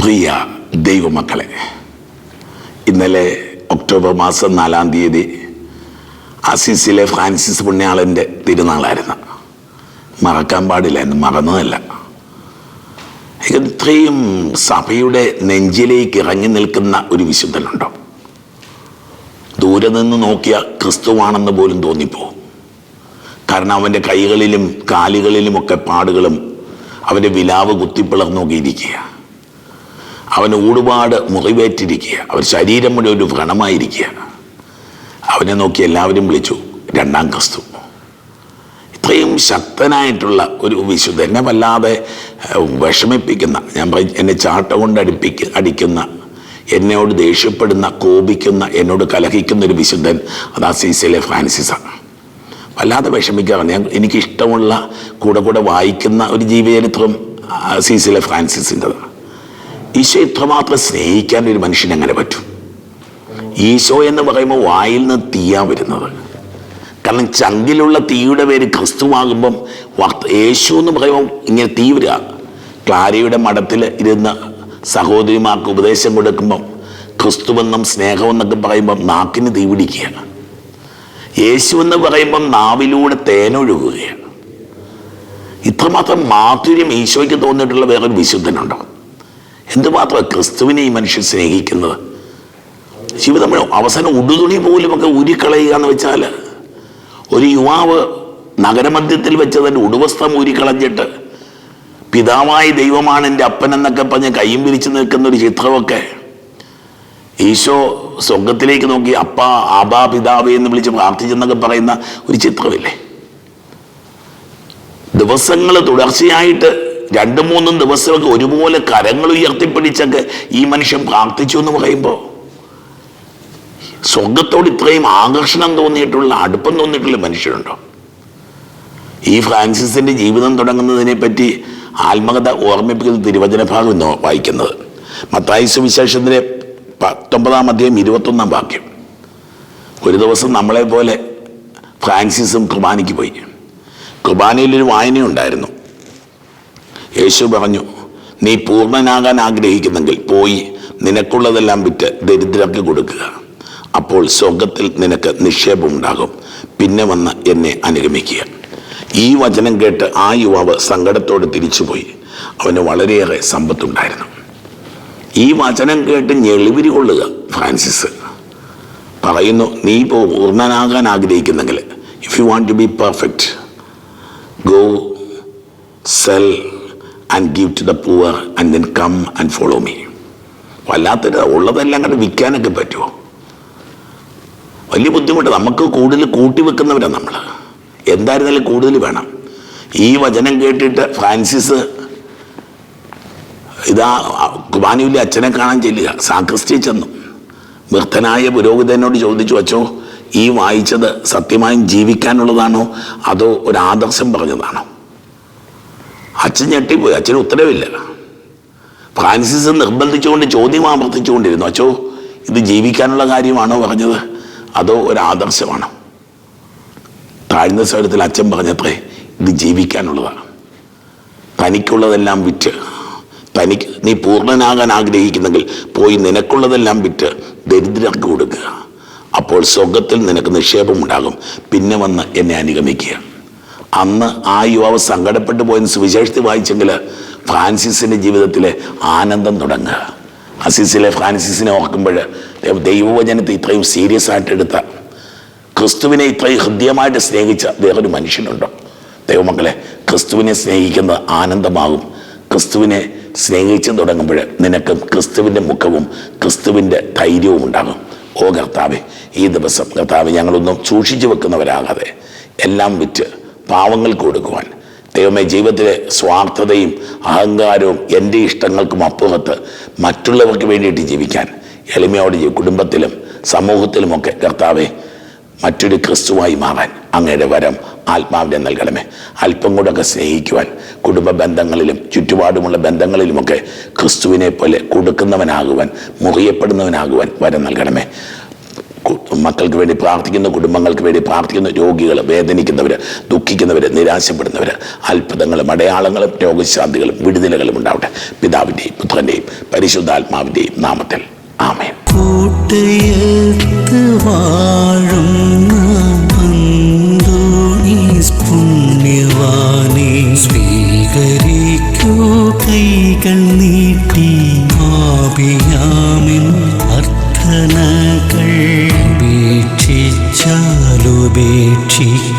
പ്രിയ ദൈവമക്കളെ ഇന്നലെ ഒക്ടോബർ മാസം നാലാം തീയതി അസീസിലെ ഫ്രാൻസിസ് പുണ്യാളന്റെ തിരുനാളായിരുന്നു. മറക്കാൻ പാടില്ല എന്ന് മറന്നതല്ല. ഇത്രയും സഭയുടെ നെഞ്ചിലേക്ക് ഇറങ്ങി നിൽക്കുന്ന ഒരു വിശുദ്ധനുണ്ടോ? ദൂരെ നിന്ന് നോക്കിയ ക്രിസ്തുവാണെന്ന് പോലും തോന്നിപ്പോവും കാരണം അവന്റെ കൈകളിലും കാലുകളിലുമൊക്കെ പാടുകളും അവന്റെ വിലാവ് കുത്തിപ്പിളർന്നു നോക്കിയിരിക്കുക. അവന് ഒരുപാട് മുറിവേറ്റിരിക്കുക. അവർ ശരീരം മുഴുവൻ ഒരു വ്രണമായിരിക്കുക. അവനെ നോക്കി എല്ലാവരും വിളിച്ചു രണ്ടാം ക്രിസ്തു. ഇത്രയും ശക്തനായിട്ടുള്ള ഒരു വിശുദ്ധ എന്നെ വല്ലാതെ വിഷമിപ്പിക്കുന്ന ഞാൻ എന്നെ ചാട്ട കൊണ്ട് അടിപ്പിക്ക അടിക്കുന്ന എന്നോട് ദേഷ്യപ്പെടുന്ന കോപിക്കുന്ന എന്നോട് കലഹിക്കുന്ന ഒരു വിശുദ്ധൻ അത് അസീസിലെ ഫ്രാൻസിസാണ്. വല്ലാതെ വിഷമിക്കാറുണ്ട് ഞാൻ എനിക്കിഷ്ടമുള്ള കൂടെ കൂടെ വായിക്കുന്ന ഒരു ജീവചരിത്രം സീസിലെ ഫ്രാൻസിസിന്റെതാണ്. ഈശോ ഇത്രമാത്രം സ്നേഹിക്കാൻ ഒരു മനുഷ്യൻ എങ്ങനെ പറ്റും? ഈശോ എന്ന് പറയുമ്പോൾ വായിൽ നിന്ന് തീയാ വരുന്നത്. കാരണം ചങ്കിലുള്ള തീയുടെ പേര് ക്രിസ്തുവാകുമ്പം യേശു എന്ന് പറയുമ്പോൾ ഇങ്ങനെ തീ വരിക. ക്ലാരയുടെ മഠത്തിൽ ഇരുന്ന് സഹോദരിമാർക്ക് ഉപദേശം കൊടുക്കുമ്പം ക്രിസ്തുവെന്നും സ്നേഹമെന്നൊക്കെ പറയുമ്പം നാക്കിന് തീ പിടിക്കുകയാണ്. യേശു എന്ന് പറയുമ്പം നാവിലൂടെ തേനൊഴുകുകയാണ്. ഇത്രമാത്രം മാധുര്യം ഈശോയ്ക്ക് തോന്നിയിട്ടുള്ള വേറൊരു വിശുദ്ധനുണ്ടോ? എന്തുമാത്രം ക്രിസ്തുവിനെ ഈ മനുഷ്യൻ സ്നേഹിക്കുന്നത്? ജീവിതം അവസാനം ഉടുതുണി പോലും ഒക്കെ ഊരിക്കളയുക എന്ന് വെച്ചാൽ ഒരു യുവാവ് നഗരമധ്യത്തിൽ വെച്ച് തന്നെ ഉടുവസ്ത്രം ഊരിക്കളഞ്ഞിട്ട് പിതാവായ ദൈവമാണ് എന്റെ അപ്പൻ എന്നൊക്കെ പറഞ്ഞ് കയ്യും പിരിച്ചു നിൽക്കുന്ന ഒരു ചിത്രമൊക്കെ ഈശോ സ്വർഗത്തിലേക്ക് നോക്കി അപ്പ ആബാ പിതാവ് എന്ന് വിളിച്ച് പ്രാർത്ഥിച്ചെന്നൊക്കെ പറയുന്ന ഒരു ചിത്രമില്ലേ? ദിവസങ്ങൾ തുടർച്ചയായിട്ട് രണ്ടും മൂന്നും ദിവസമൊക്കെ ഒരുപോലെ കരങ്ങൾ ഉയർത്തിപ്പിടിച്ചൊക്കെ ഈ മനുഷ്യൻ പ്രാർത്ഥിച്ചു എന്ന് പറയുമ്പോൾ സ്വർഗത്തോട് ഇത്രയും ആകർഷണം തോന്നിയിട്ടുള്ള അടുപ്പം തോന്നിയിട്ടുള്ള മനുഷ്യരുണ്ടോ? ഈ ഫ്രാൻസിസിന്റെ ജീവിതം തുടങ്ങുന്നതിനെ പറ്റി ആത്മകഥ ഓർമ്മിപ്പിക്കുന്ന തിരുവചന ഭാഗം വായിക്കുന്നത്. മത്തായി സുവിശേഷത്തിലെ പത്തൊമ്പതാം അധ്യായം ഇരുപത്തൊന്നാം വാക്യം. ഒരു ദിവസം നമ്മളെ പോലെ ഫ്രാൻസിസും കുർബാനയ്ക്ക് പോയി. കുർബാനയിൽ കുർബാനയിലൊരു വായനയുണ്ടായിരുന്നു യേശു പറഞ്ഞു നീ പൂർണനാകാൻ ആഗ്രഹിക്കുന്നെങ്കിൽ പോയി നിനക്കുള്ളതെല്ലാം വിറ്റ് ദരിദ്രർക്ക് കൊടുക്കുക. അപ്പോൾ സ്വർഗത്തിൽ നിനക്ക് നിക്ഷേപം ഉണ്ടാകും. പിന്നെ വന്ന് എന്നെ അനുഗമിക്കുക. ഈ വചനം കേട്ട് ആ യുവാവ് സങ്കടത്തോടെ തിരിച്ചുപോയി. അവന് വളരെയേറെ സമ്പത്തുണ്ടായിരുന്നു. ഈ വചനം കേട്ട് ഞെളിവിരി കൊള്ളുക ഫ്രാൻസിസ്. പറയുന്നു നീ ഇപ്പോൾ പൂർണനാകാൻ ആഗ്രഹിക്കുന്നെങ്കിൽ if you want to be perfect go sell and give to the poor and then come and follow me വല്ലാത്തൊരു ഉള്ളതെല്ലാം കണ്ട് വിൽക്കാനൊക്കെ പറ്റുമോ? വലിയ ബുദ്ധിമുട്ട്. നമുക്ക് കൂടുതൽ കൂട്ടി വെക്കുന്നവരാണ് നമ്മൾ എന്തായിരുന്നാലും കൂടുതൽ വേണം. ഈ വചനം കേട്ടിട്ട് ഫ്രാൻസിസ് ഇതാ കുബാനിയുള്ള അച്ഛനെ കാണാൻ ചെല്ലുക സാക്രിസ്റ്റി ചെന്നു. വൃദ്ധനായ പുരോഹിതനോട് ചോദിച്ചു വച്ചോ ഈ വായിച്ചത് സത്യമായും ജീവിക്കാനുള്ളതാണോ? അതോ ഒരു ആദർശം പറഞ്ഞതാണോ? അച്ഛൻ ഞെട്ടിപ്പോയി. അച്ഛന് ഉത്തരവില്ല. ഫ്രാൻസിസ് നിർബന്ധിച്ചുകൊണ്ട് ചോദ്യം ആവർത്തിച്ചുകൊണ്ടിരുന്നു. അച്ഛോ ഇത് ജീവിക്കാനുള്ള കാര്യമാണോ പറഞ്ഞത്? അതോ ഒരു ആദർശമാണോ? താഴ്ന്ന സ്വരത്തിൽ അച്ഛൻ പറഞ്ഞത്രേ ഇത് ജീവിക്കാനുള്ളതാണ്. തനിക്കുള്ളതെല്ലാം വിറ്റ് തനിക്ക് നീ പൂർണനാകാൻ ആഗ്രഹിക്കുന്നെങ്കിൽ പോയി നിനക്കുള്ളതെല്ലാം വിറ്റ് ദരിദ്രർക്ക് കൊടുക്കുക. അപ്പോൾ സ്വർഗത്തിൽ നിനക്ക് നിക്ഷേപമുണ്ടാകും. പിന്നെ വന്ന് എന്നെ അനുഗമിക്കുക. അന്ന് ആ യുവാവ് സങ്കടപ്പെട്ടു പോയെന്ന് സുവിശേഷത്തിൽ വായിച്ചെങ്കിൽ ഫ്രാൻസിസിന്റെ ജീവിതത്തിലെ ആനന്ദം തുടങ്ങുക. അസീസിലെ ഫ്രാൻസിസിനെ ഓർക്കുമ്പോൾ ദൈവവചനത്തെ ഇത്രയും സീരിയസ് ആയിട്ട് എടുത്ത ക്രിസ്തുവിനെ ഇത്രയും ഹൃദ്യമായിട്ട് സ്നേഹിച്ച വേറൊരു മനുഷ്യനുണ്ടോ? ദൈവമക്കളെ ക്രിസ്തുവിനെ സ്നേഹിക്കുന്നത് ആനന്ദമാകും. ക്രിസ്തുവിനെ സ്നേഹിച്ചു തുടങ്ങുമ്പോൾ നിനക്ക് ക്രിസ്തുവിന്റെ മുഖവും ക്രിസ്തുവിന്റെ ധൈര്യവും ഉണ്ടാകും. ഓ കർത്താവെ ഈ ദിവസം കർത്താവ് ഞങ്ങളൊന്നും സൂക്ഷിച്ചു വെക്കുന്നവരാകാതെ എല്ലാം വിറ്റ് പാവങ്ങൾക്ക് കൊടുക്കുവാൻ ദൈവമേ ജീവിതത്തിലെ സ്വാർത്ഥതയും അഹങ്കാരവും എന്റെ ഇഷ്ടങ്ങൾക്കും അപ്പുറത്ത് മറ്റുള്ളവർക്ക് വേണ്ടിയിട്ട് ജീവിക്കാൻ എളിമയോടെ കുടുംബത്തിലും സമൂഹത്തിലുമൊക്കെ കർത്താവെ മറ്റൊരു ക്രിസ്തുവായി മാറാൻ അങ്ങയുടെ വരം ആത്മാവിനെ നൽകണമേ. അല്പം കൂടെയൊക്കെ സ്നേഹിക്കുവാൻ കുടുംബ ബന്ധങ്ങളിലും ചുറ്റുപാടുമുള്ള ബന്ധങ്ങളിലുമൊക്കെ ക്രിസ്തുവിനെ പോലെ കൊടുക്കുന്നവനാകുവാൻ മുറിയപ്പെടുന്നവനാകുവാൻ വരം നൽകണമേ. മക്കൾക്ക് വേണ്ടി പ്രാർത്ഥിക്കുന്ന കുടുംബങ്ങൾക്ക് വേണ്ടി പ്രാർത്ഥിക്കുന്ന രോഗികൾ വേദനിക്കുന്നവർ ദുഃഖിക്കുന്നവർ നിരാശപ്പെടുന്നവർ അത്ഭുതങ്ങളും അടയാളങ്ങളും രോഗശാന്തികളും വിടുതലുകളും ഉണ്ടാവട്ടെ. പിതാവിന്റെയും പുത്രന്റെയും പരിശുദ്ധാത്മാവിന്റെയും നാമത്തിൽ. ആമേൻ. ആപിയാമിൻ അർത്ഥനകൾ ഉപേക്ഷിച്ചാലുപേക്ഷിക്കാതെ